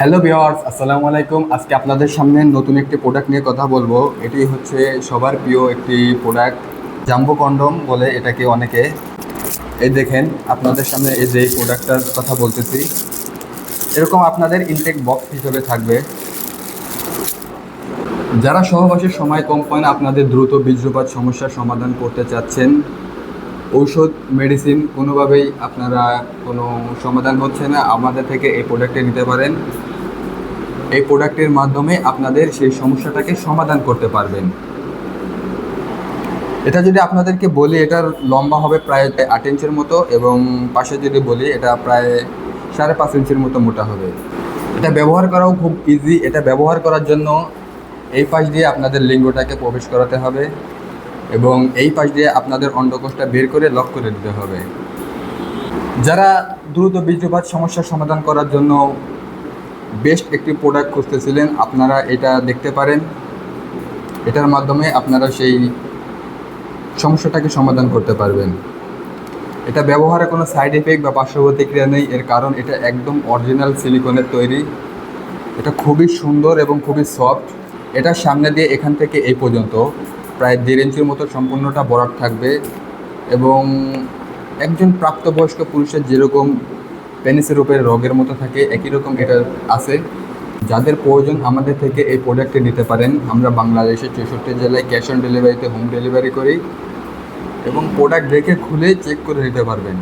Hello viewers আসসালামু আলাইকুম। আজকে আপনাদের সামনে নতুন একটি প্রোডাক্ট নিয়ে কথা বলব। এটি হচ্ছে সবার প্রিয় একটি প্রোডাক্ট জাম্বো কন্ডম বলে এটাকে অনেকে। এই দেখেন, আপনাদের সামনে এই যে প্রোডাক্টটার কথা বলতেছি। এরকম আপনাদের ইনটেক বক্স হিসেবে থাকবে। যারা সহবাসের সময় কম পান আপনাদের দ্রুত বীর্যপাত সমস্যার সমাধান করতে চাচ্ছেন। ঔষধ মেডিসিন কোনোভাবেই আপনারা কোনো সমাধান হচ্ছে না। আমাদের থেকে এই প্রোডাক্টটি নিতে পারেন। এই প্রোডাক্টের মাধ্যমে আপনাদের সেই সমস্যাটাকে সমাধান করতে পারবেন। এটা যদি আপনাদেরকে বলি, এটার লম্বা হবে প্রায় আট ইঞ্চের মতো এবং পাশে যদি বলি, এটা প্রায় সাড়ে পাঁচ ইঞ্চির মতো মোটা হবে। এটা ব্যবহার করাও খুব ইজি এটা ব্যবহার করার জন্য এই পাশ দিয়ে আপনাদের লিঙ্গটাকে প্রবেশ করাতে হবে। এবং এই পাশ দিয়ে আপনাদের অন্ডকোষটা বের করে লক করে দিতে হবে। যারা দ্রুত বীর্যপাত সমস্যার সমাধান করার জন্য বেস্ট একটি প্রোডাক্ট খুঁজতেছিলেন, আপনারা এটা দেখতে পারেন। এটার মাধ্যমে আপনারা সেই সমস্যাটাকে সমাধান করতে পারবেন। এটা ব্যবহারে কোনো সাইড এফেক্ট বা পার্শ্ব নেই, এর কারণ এটা একদম অরিজিনাল সিলিকনের তৈরি। এটা খুবই সুন্দর এবং খুবই সফট এটা সামনে দিয়ে এখান থেকে এই পর্যন্ত। প্রায় দেড় ইঞ্চির মতো সম্পূর্ণটা বরাট থাকবে এবং একজন প্রাপ্তবয়স্ক পুরুষের যেরকম পেনিসের উপরে রগের মতো থাকে, একই রকম এটা আছে। যাদের প্রয়োজন আমাদের থেকে এই প্রোডাক্টটি নিতে পারেন। আমরা বাংলাদেশের চৌষট্টি জেলায় ক্যাশ অন ডেলিভারিতে হোম ডেলিভারি করি এবং প্রোডাক্ট দেখে খুলে চেক করে নিতে পারবেন।